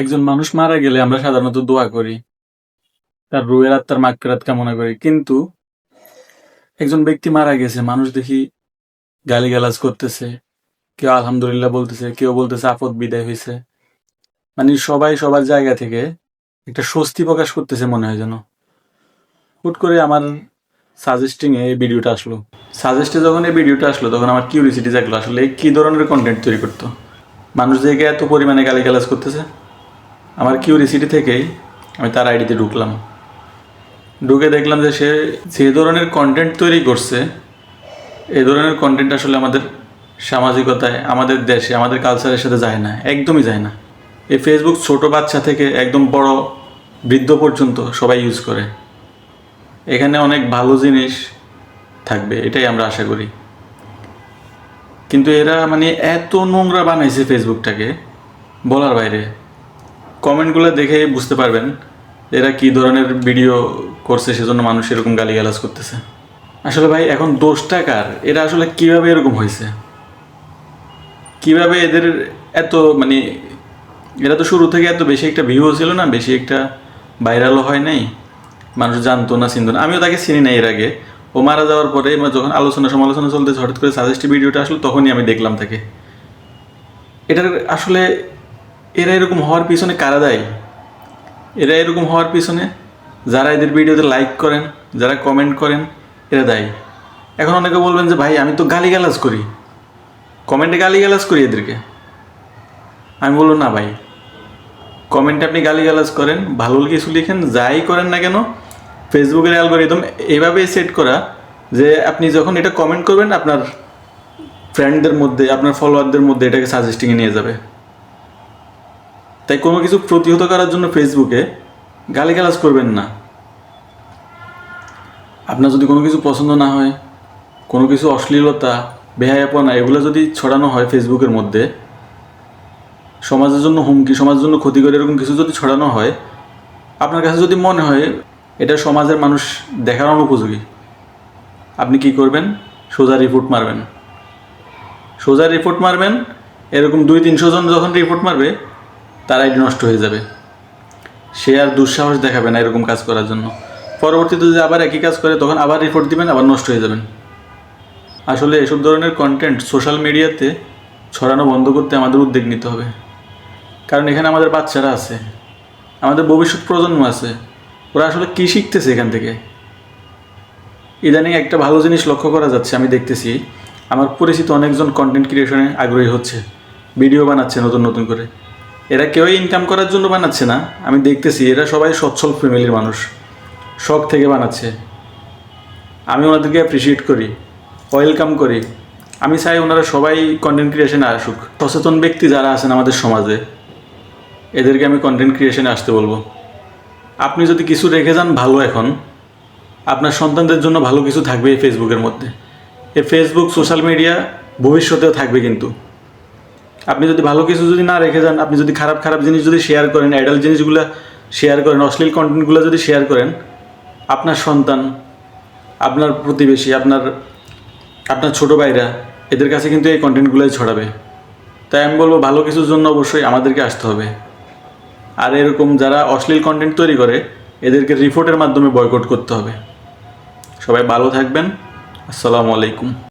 একজন মানুষ মারা গেলে আমরা সাধারণত দোয়া করি। তার রুহের আত্মার মাগফিরাত কামনা করি। কিন্তু একজন ব্যক্তি মারা গেছে, মানুষ দেখি গালিগালাজ করতেছে। কেউ আলহামদুলিল্লাহ বলতেছে, কেউ বলতেছে আপদ বিদায় হয়েছে। মানে সবাই সবার জায়গা থেকে একটা স্বস্তি প্রকাশ করতেছে মনে হয় যেন। হুট করে আমার সাজেস্টিং এ এই ভিডিওটা আসলো। সাজেস্টে যখন এই ভিডিওটা আসলো, তখন আমার কিউরিসিটি জাগলো, আসলে কি ধরনের কন্টেন্ট তৈরি করতো? মানুষ দেখে এত পরিমাণে গালিগালাজ করতেছে। আমার কিউরিসিটি থেকেই আমি তার আইডিতে ঢুকলাম। ঢুকে দেখলাম যে সে যে ধরনের কন্টেন্ট তৈরি করছে এই ধরনের কন্টেন্ট আসলে আমাদের সামাজিকতায়, আমাদের দেশে, আমাদের কালচারের সাথে যায় না, একদমই যায় না। এই ফেসবুক ছোট বাচ্চা থেকে একদম বড় বৃদ্ধ পর্যন্ত সবাই ইউজ করে। এখানে অনেক ভালো জিনিস থাকবে, এটাই আমরা আশা করি। কিন্তু এরা মানে এত নোংরা বানাইছে ফেসবুকটাকে বলার বাইরে। কমেন্টগুলো দেখে বুঝতে পারবেন এরা কি ধরনের ভিডিও করছে, সেজন্য মানুষ এরকম গালিগালাজ করতেছে। আসলে ভাই, এখন দোষটা কার? এরা আসলে কীভাবে এরকম হয়েছে? কীভাবে এদের এত মানে এরা তো শুরু থেকে এত বেশি একটা ভিউ ছিল না, বেশি একটা ভাইরালও হয় নাই। মানুষ জানতো না, চিনতো না। আমিও তাকে চিনি না এর আগে। ও মারা যাওয়ার পরে যখন আলোচনা সমালোচনা চলতেছে, হঠাৎ করে সাজেস্টিভ ভিডিওটা আসলো, তখনই আমি দেখলাম তাকে। এটার আসলে এরা এরকম হওয়ার পিছনে কারা দায়ী? এরা এরকম হওয়ার পিছনে যারা এদের ভিডিওতে লাইক করেন, যারা কমেন্ট করেন, এরা দায়ী। এখন অনেকে বলবেন যে, ভাই, আমি তো গালিগালাজ করি। কমেন্টে গালিগালাজ করি এদেরকে। আমি বলব না ভাই। কমেন্টে আপনি গালিগালাজ করেন, ভালো কিছু লিখেন, যাই করেন না কেন ফেসবুকের অ্যালগোরিদম এভাবেই সেট করা যে, আপনি যখন এটা কমেন্ট করবেন, আপনার ফ্রেন্ডদের মধ্যে, আপনার ফলোয়ারদের মধ্যে এটাকে সাজেস্টিংয়ে নিয়ে যাবে। তাই কোনো কিছু প্রতিহত করার জন্য ফেসবুকে গালিগালাজ করবেন না। আপনার যদি কোনো কিছু পছন্দ না হয়, কোনো কিছু অশ্লীলতা, বেহায়াপনা এগুলো যদি ছড়ানো হয় ফেসবুকের মধ্যে, সমাজের জন্য হুমকি, সমাজের জন্য ক্ষতিকর এরকম কিছু যদি ছড়ানো হয়, আপনার কাছে যদি মনে হয় এটা সমাজের মানুষ দেখার অনুপযোগী, আপনি কি করবেন? সোজা রিপোর্ট মারবেন। সোজা রিপোর্ট মারবেন, এরকম দুই তিনশো জন যখন রিপোর্ট মারবে তার আইডি নষ্ট হয়ে যাবে। সে আর দুঃসাহস দেখাবে না এরকম কাজ করার জন্য। পরবর্তীতে যদি আবার একই কাজ করে, তখন আবার রিপোর্ট দিবেন, আবার নষ্ট হয়ে যাবেন। আসলে এসব ধরনের কন্টেন্ট সোশ্যাল মিডিয়াতে ছড়ানো বন্ধ করতে আমাদের উদ্যোগ নিতে হবে। কারণ এখানে আমাদের বাচ্চারা আছে, আমাদের ভবিষ্যৎ প্রজন্ম আছে, ওরা আসলে কী শিখতেছে এখান থেকে? ইদানিং একটা ভালো জিনিস লক্ষ্য করা যাচ্ছে, আমি দেখতেছি, আমার পরিচিত অনেকজন কন্টেন্ট ক্রিয়েশনে আগ্রহী হচ্ছে ভিডিও বানাচ্ছে নতুন নতুন করে। এরা কেউই ইনকাম করার জন্য বানাচ্ছে না। আমি দেখতেছি এরা সবাই সচ্ছল ফ্যামিলির মানুষ। শখ থেকে বানাচ্ছে। আমি ওনাদেরকে অ্যাপ্রিসিয়েট করি ওয়েলকাম করি। আমি চাই ওনারা সবাই কন্টেন্ট ক্রিয়েশনে আসুক। সচেতন ব্যক্তি যারা আছেন আমাদের সমাজে, এদেরকে আমি কন্টেন্ট ক্রিয়েশনে আসতে বলব। আপনি যদি কিছু রেখে যান ভালো এখন। আপনার সন্তানদের জন্য ভালো কিছু থাকবে এই ফেসবুকের মধ্যে। এই ফেসবুক সোশ্যাল মিডিয়া ভবিষ্যতেও থাকবে কিন্তু। আপনি যদি ভালো কিছু যদি না রেখে যান, আপনি যদি খারাপ খারাপ জিনিস যদি শেয়ার করেন অ্যাডাল্ট জিনিসগুলো শেয়ার করেন, অশ্লীল কন্টেন্টগুলো যদি শেয়ার করেন, আপনার সন্তান, আপনার প্রতিবেশী, আপনার আপনার ছোটো ভাইরা, এদের কাছে কিন্তু এই কন্টেন্টগুলোই ছড়াবে। তাই আমি বলব, ভালো কিছুর জন্য অবশ্যই আমাদেরকে আসতে হবে। আর এরকম যারা অশ্লীল কন্টেন্ট তৈরি করে, এদেরকে রিপোর্টের মাধ্যমে বয়কট করতে হবে। সবাই ভালো থাকবেন। আসসালামু আলাইকুম।